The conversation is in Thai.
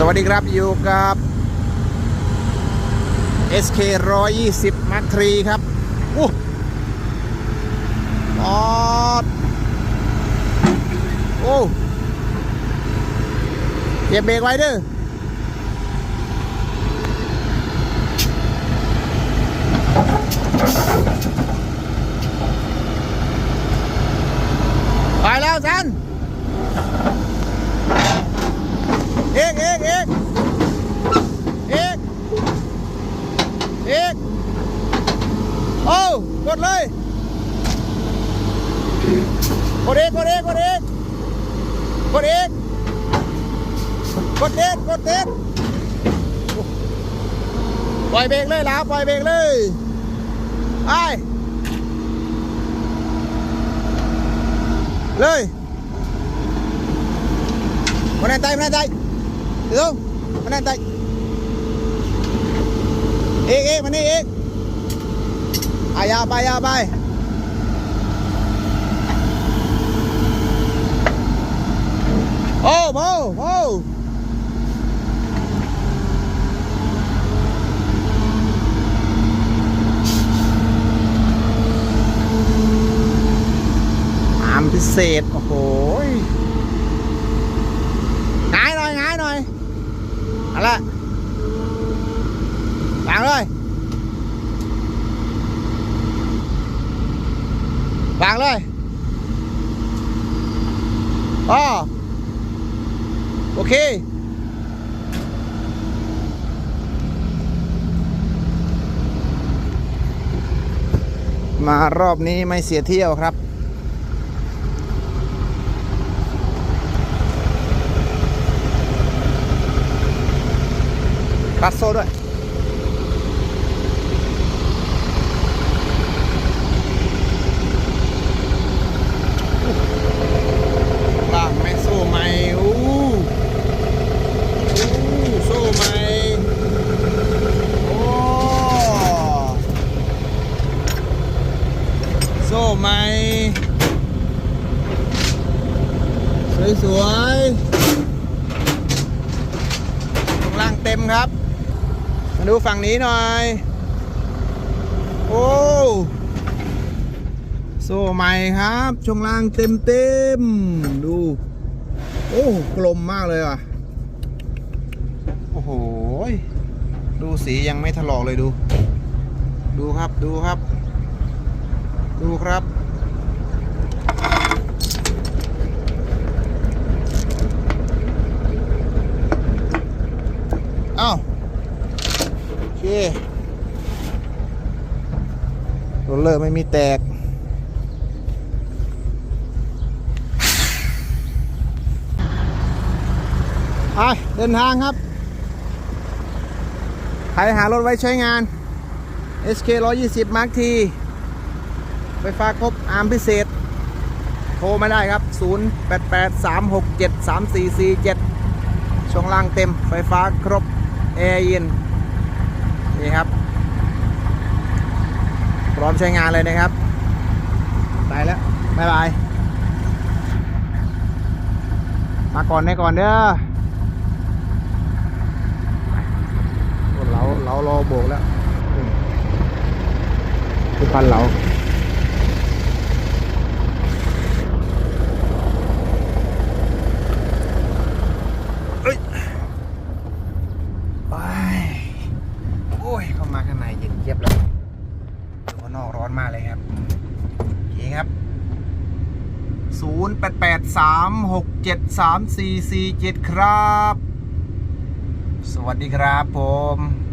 สวัสดีครับอยู่กับ SK 120 Mark III ครับอู้ออดโอ้เก็บเบรกไว้เด้อไปแล้วสัน เอกเอกเอกเอกเอกโอ้กดเลยกดเอกกดเอกกดเอกกดเอกกดเอกกดเอกปล่อยเบรกเลยแล้วปล่อยเบรกเลยไปเลยมาแน่นใจมาแน่นใจเดี๋ยวมาแน่นใจ เอกเอกมานี่เอกอายาไปยาวไป โอ้โมโมอามพิเศษ โอ้โหยหงายหน่อยหงายหน่อยเอาละวางเลย วางเลยอ๋อโอเคมารอบนี้ไม่เสียเที่ยวครับรัดโซ่ด้วย ล่างไม่สู้ไหมอู้อู้สู้ไหมโอ้สู้ไหม สวยสวยๆข้างล่างเต็มครับ มาดูฝั่งนี้หน่อย โอ้โซ่ใหม่ครับ ช่วงล่างเต็มเต็มดู โอ้กลมมากเลยอะ โอ้โห ดูสียังไม่ถลอกเลยดู ดูครับดูครับ ดูครับ อ้าว โอเคโรลเลอร์ไม่มีแตก ไป เดินทางครับ ใครหารถไว้ใช้งาน SK 120 Mark T ไฟฟ้าครบอาร์มพิเศษ โทรมาได้ครับ 088 367 3447 ช่วงล่างเต็มไฟฟ้าครบ แอร์เย็น นี่ครับ พร้อมใช้งานเลยนะครับ ไปแล้วบ๊ายบาย มาก่อนได้ก่อนเด้อเราเรารอโบกแล้วคือปันเราเอ้ยไปโอ้ยเข้ามาข้างในเย็นเยียบแล้วอยู่ข้างนอกร้อนมากเลยครับโอเคครับ 0 8 8 3 6 7 3 4 4 7 ครับ สวัสดีครับผม